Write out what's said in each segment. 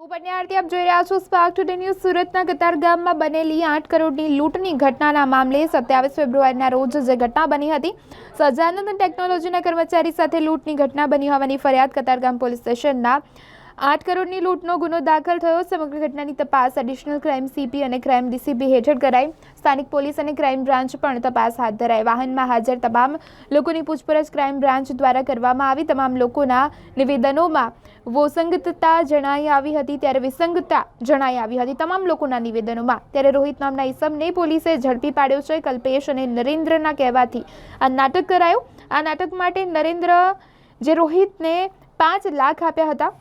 હું પન્યારથી આપ જોઈ રહ્યા છો સ્પાર્ક ટુડે ન્યૂઝ સુરતના કતારગામમાં બનેલી આઠ કરોડની લૂંટની ઘટનાના મામલે સત્યાવીસ ફેબ્રુઆરીના રોજ જે ઘટના બની હતી, સજાનંદ ટેકનોલોજીના કર્મચારી સાથે લૂંટની ઘટના બની હોવાની ફરિયાદ કતારગામ પોલીસ સ્ટેશનના આઠ કરોડની લૂંટનો ગુનો દાખલ થયો. સમગ્ર ઘટનાની તપાસ એડિશનલ ક્રાઇમ સીપી અને ક્રાઇમ ડીસીપી હેઠળ કરાઈ. સ્થાનિક પોલીસ અને ક્રાઇમ બ્રાન્ચ પણ તપાસ હાથ ધરાઈ. વાહનમાં હાજર તમામ લોકોની પૂછપરછ ક્રાઇમ બ્રાન્ચ દ્વારા કરવામાં આવી. તમામ લોકોના નિવેદનોમાં વોસંગતતા જણાઈ આવી હતી. ત્યારે વિસંગતતા જણાઈ આવી હતી તમામ લોકોના નિવેદનોમાં. ત્યારે રોહિત નામના ઈસમને પોલીસે ઝડપી પાડ્યો છે. કલ્પેશ અને નરેન્દ્રના કહેવાથી આ નાટક કરાયું. આ નાટક માટે નરેન્દ્ર જે રોહિતને પાંચ લાખ આપ્યા હતા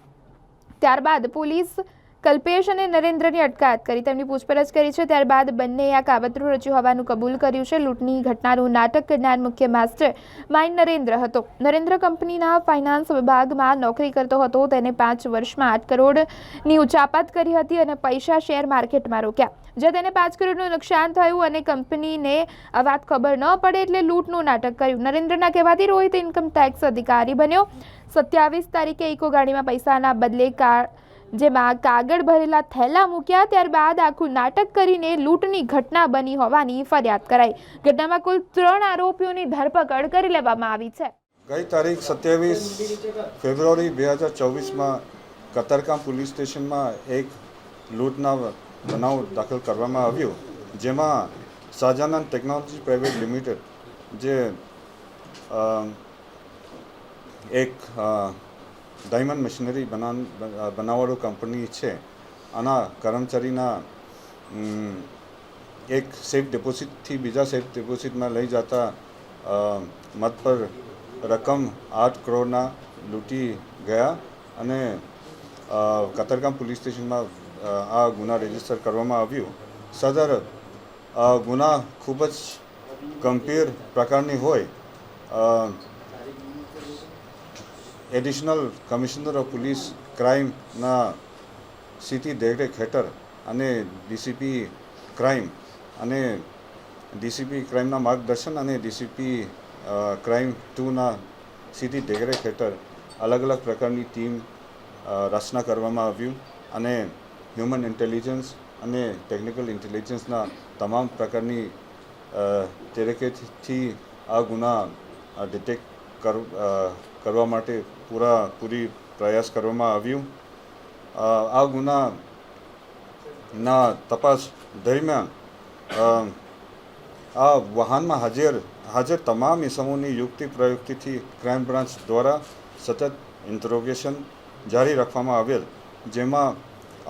ત્યારબાદ પોલીસ કલ્પેશ અને નરેન્દ્રની અટકાયત કરી. તેમની પૂછપરછ કરી છે, ત્યારબાદ બંનેએ આ કાવતરું રચ્યું હોવાનું કબૂલ કર્યું છે. લૂંટની ઘટનાનું નાટક કરનાર મુખ્ય માસ્ટર માઇન નરેન્દ્ર હતો. નરેન્દ્ર કંપનીના ફાઇનાન્સ વિભાગમાં નોકરી કરતો હતો. તેને પાંચ વર્ષમાં આઠ કરોડની ઉચાપત કરી હતી અને પૈસા શેર માર્કેટમાં રોક્યા. જે તેને પાંચ કરોડનું નુકસાન થયું અને કંપનીને આ વાત ખબર ન પડે એટલે લૂંટનું નાટક કર્યું. નરેન્દ્રના કહેવાથી રોહિત ઇન્કમ ટેક્સ અધિકારી બન્યો. સત્યાવીસ તારીખે ઇકો ગાડીમાં પૈસાના બદલે કા જેમાં કાગળ ભરેલા થેલા મૂક્યા ત્યારબાદ આખું નાટક કરીને લૂંટની ઘટના બની હોવાની ફરિયાદ કરાઈ. ઘટનામાં કુલ ત્રણ આરોપીઓની ધરપકડ કરી લેવામાં આવી છે. ગઈ તારીખ સત્યાવીસ ફેબ્રુઆરી બે હજાર ચોવીસમાં કતારગામ પોલીસ સ્ટેશનમાં એક લૂંટના બનાવ દાખલ કરવામાં આવ્યો, જેમાં શાહજાનંદ ટેકનોલોજી પ્રાઇવેટ લિમિટેડ જે એક ડાયમંડ મશીનરી બનાવ બનાવવાળો કંપની છે. આના કર્મચારીના એક સેફ ડિપોઝિટથી બીજા સેફ ડિપોઝિટમાં લઈ જતા મત પર રકમ આઠ કરોડના લૂંટી ગયા અને કતરગામ પોલીસ સ્ટેશનમાં આ ગુના રજિસ્ટર કરવામાં આવ્યું. સદર ગુના ખૂબ જ ગંભીર પ્રકારની હોય. એડિશનલ કમિશનર ઓફ પોલીસ ક્રાઇમના સીટી દેખરેખ હેઠળ અને ડીસીપી ક્રાઇમ અને ડીસીપી ક્રાઇમના માર્ગદર્શન અને ડીસીપી ક્રાઇમ ટુના સીટી દેખરેખ હેઠળ અલગ અલગ પ્રકારની ટીમ રચના કરવામાં આવ્યું અને હ્યુમન ઇન્ટેલિજન્સ અને ટેકનિકલ ઇન્ટેલિજન્સના તમામ પ્રકારની અ, આ ગુના ડિટેક્ટ કરવા માટે પૂરા, પૂરી પ્રયાસ કરવામાં આવ્યું. આ ગુનાના તપાસ દરમિયાન આ વાહનમાં હાજર હાજર તમામ ઇસમોની યુક્તિ પ્રયુક્તિથી ક્રાઇમ બ્રાન્ચ દ્વારા સતત ઇન્ટ્રોગેશન જારી રાખવામાં આવેલ, જેમાં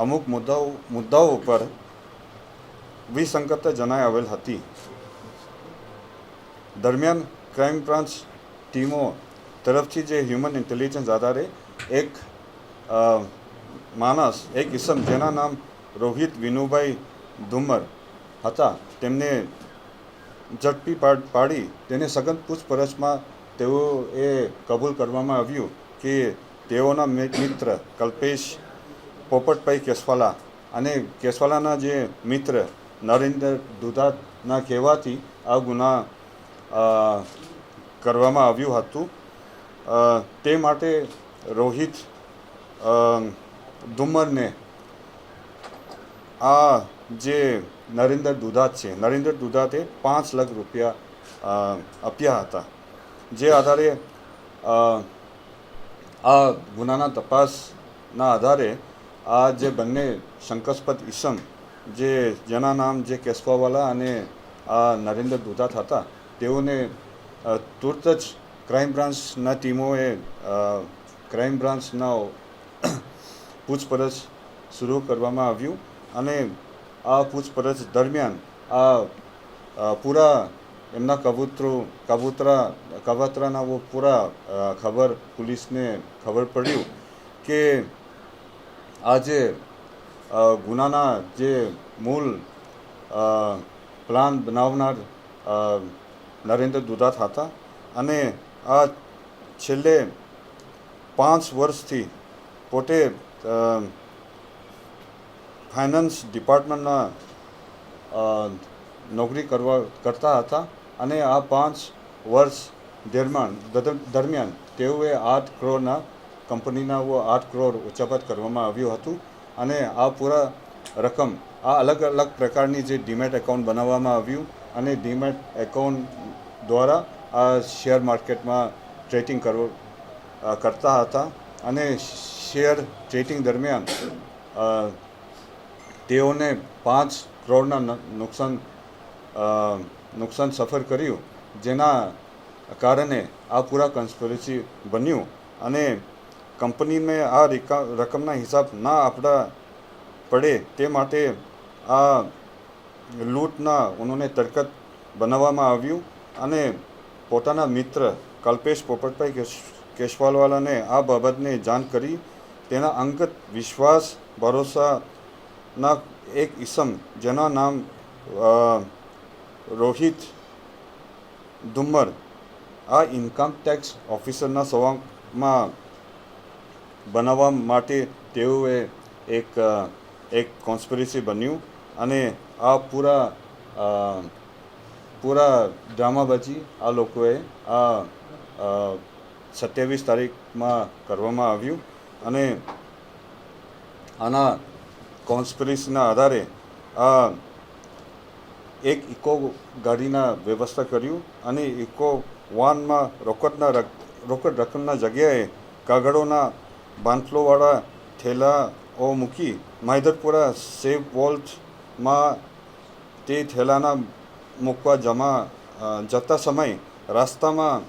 અમુક મુદ્દાઓ મુદ્દાઓ પર વિસંગતતા જણાઈ આવેલ હતી. દરમિયાન ક્રાઇમ બ્રાન્ચ ટીમો તરફથી જે હ્યુમન ઇન્ટેલિજન્સ આધારે એક માણસ, એક ઇસમ જેના નામ રોહિત વિનુભાઈ ધુમર હતા, તેમને ઝડપી પાડ- તેને સઘન પૂછપરછમાં તેઓ એ કબૂલ કરવામાં આવ્યું કે તેઓના મિત્ર કલ્પેશ પોપટભાઈ કેસવાલા અને કેસવાલાના જે મિત્ર નરેન્દ્ર દુધાતના કહેવાથી આ ગુના કરવામાં આવ્યું હતું. તે માટે રોહિત ધુમ્મરને આ જે નરેન્દ્ર દુધાત છે, નરેન્દ્ર દુધાતે પાંચ લાખ રૂપિયા આપ્યા હતા. જે આધારે આ ગુનાના તપાસના આધારે આ જે બંને શંકાસ્પદ ઈસમ જે જેના નામ જે કેશવાવાલા અને આ નરેન્દ્ર દુધાત હતા, તેઓને તુરત જ ક્રાઇમ બ્રાન્ચના ટીમોએ ક્રાઇમ બ્રાન્ચના પૂછપરછ શરૂ કરવામાં આવ્યું અને આ પૂછપરછ દરમિયાન આ પૂરા એમના કબૂતરો, કબૂતરા કબૂતરાના વો પૂરા ખબર પોલીસને ખબર પડ્યું કે આ જે ગુનાના જે મૂળ પ્લાન બનાવનાર નરેન્દ્ર દુધાત હતા અને આ છેલ્લે પાંચ વર્ષથી પોતે ફાઇનાન્સ ડિપાર્ટમેન્ટના નોકરી કરવા, કરતા હતા અને આ પાંચ વર્ષ દરમિયાન દર- દરમિયાન તેઓએ આઠ કરોડના કંપનીના આઠ કરોડ ઉચ્ચાપત કરવામાં આવ્યું હતું અને આ પૂરા રકમ, આ અલગ અલગ પ્રકારની જે ડીમેટ એકાઉન્ટ બનાવવામાં આવ્યું અને ડીમેટ એકાઉન્ટ દ્વારા આ શેર માર્કેટમાં ટ્રેડિંગ કરવો કરતા હતા અને શેર ટ્રેડિંગ દરમિયાન તેઓને પાંચ કરોડના નુકસાન નુકસાન સફર કર્યું, જેના કારણે આ પૂરા કન્સ્પિરસી બન્યું અને કંપનીને આ રિકા- રકમના હિસાબ ના આપડા પડે તે માટે આ લૂંટના ઉન્હોને તરકત બનાવવામાં આવ્યું અને પોતાના મિત્ર કલ્પેશ પોપટભાઈ કેશવાલવાલાને આ બાબતને જાણ કરી તેના અંગત વિશ્વાસ, ભરોસાના એક ઇસમ જેના નામ રોહિત ધુમ્મર, આ ઇન્કમ ટેક્સ ઓફિસરના સવાંગમાં બનાવવા માટે તેઓએ એક એક કોન્સ્પિરસી બન્યું. અને આ પૂરા પૂરા પૂરા ડ્રામાબાજી આ લોકોએ આ સત્યાવીસ તારીખમાં કરવામાં આવ્યું. અને આના કોન્સ્પિરસીના આધારે આ એક ઇકો ગાડીના વ્યવસ્થા કર્યું અને ઇકો વાનમાં રોકડના રક- રોકડ રકમના જગ્યાએ કાગળોના બાંટલોવાળા થેલાઓ મૂકી માહિદરપુરા સેવ વોલ્ટમાં તે થેલાના મૂકવા જમા જતા સમય રસ્તામાં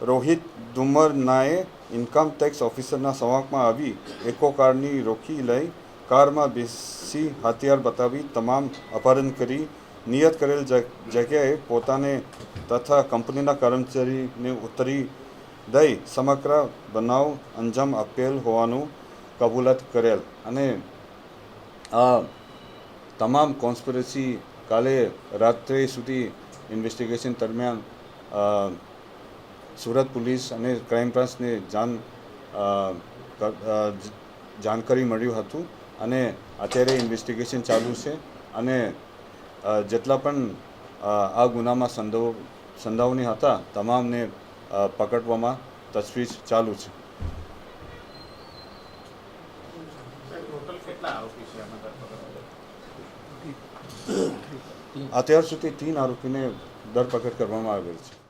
રોહિત દુમરનાએ ઇન્કમ ટેક્સ ઓફિસરના સંવાકમાં આવી એકો કારની રોકી લઈ કારમાં બેસી હથિયાર બતાવી તમામ અપહરણ કરી નિયત કરેલ જગ્યાએ પોતાને તથા કંપનીના કર્મચારીને ઉતરી દઈ સમગ્ર બનાવ અંજામ આપેલ હોવાનું કબૂલાત કરેલ. અને આ તમામ કોન્સ્પિરસી કાલે રાત્રે સુધી ઇન્વેસ્ટિગેશન દરમિયાન સુરત પોલીસ અને ક્રાઇમ બ્રાન્ચને જાણ જાણકારી મળ્યું હતું અને અત્યારે ઇન્વેસ્ટિગેશન ચાલુ છે અને જેટલા પણ આ ગુનામાં સંદો સંડોવણી હતા, તમામને પકડવામાં તજવીજ ચાલુ છે. અત્યાર સુધી તીન આરોપીને ધરપકડ કરવામાં આવેલ છે.